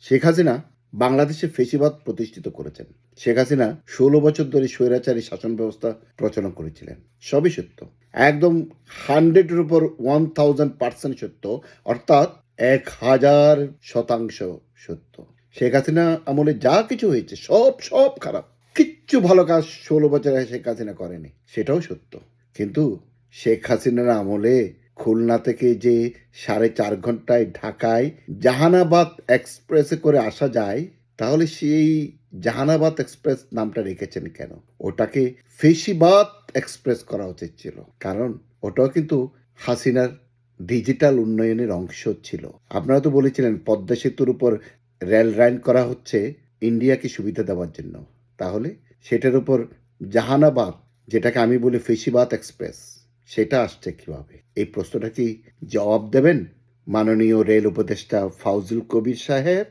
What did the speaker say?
শেখ হাসিনা বাংলাদেশে ফেসিবাদ প্রতিষ্ঠিত করেছেন। শেখ হাসিনা ষোলো বছর ধরে স্বৈরাচারী শাসন ব্যবস্থা প্রচলন করেছিলেন। সবই সত্য। একদম হান্ড্রেডের উপর ওয়ান থাউজেন্ড পার্সেন্ট সত্য, অর্থাৎ এক হাজার শতাংশ সত্য। শেখ হাসিনা আমলে যা কিছু হয়েছে, সব সব খারাপ। কিচ্ছু ভালো কাজ ষোলো বছরে শেখ হাসিনা করেনি, সেটাও সত্য। কিন্তু শেখ হাসিনার আমলে খুলনা থেকে যে সাড়ে চার ঘন্টায় ঢাকায় জাহানাবাদ এক্সপ্রেসে করে আসা যায়, তাহলে সেই জাহানাবাদ এক্সপ্রেস নামটা রেখেছেন কেন? ওটাকে ফেসিবাদ এক্সপ্রেস করা উচিত ছিল। কারণ ওটাও কিন্তু হাসিনার ডিজিটাল উন্নয়নের অংশ ছিল। আপনারা তো বলেছিলেন পদ্মা সেতুর উপর রেল লাইন করা হচ্ছে ইন্ডিয়াকে সুবিধা দেওয়ার জন্য। তাহলে সেটার উপর জাহানাবাদ, যেটাকে আমি বলি ফেসিবাদ এক্সপ্রেস সেটা আসছে কীভাবে? এই প্রশ্নটা কি জবাব দেবেন? মাননীয় রেল উপদেষ্টা ফাউজুল কবির সাহেব?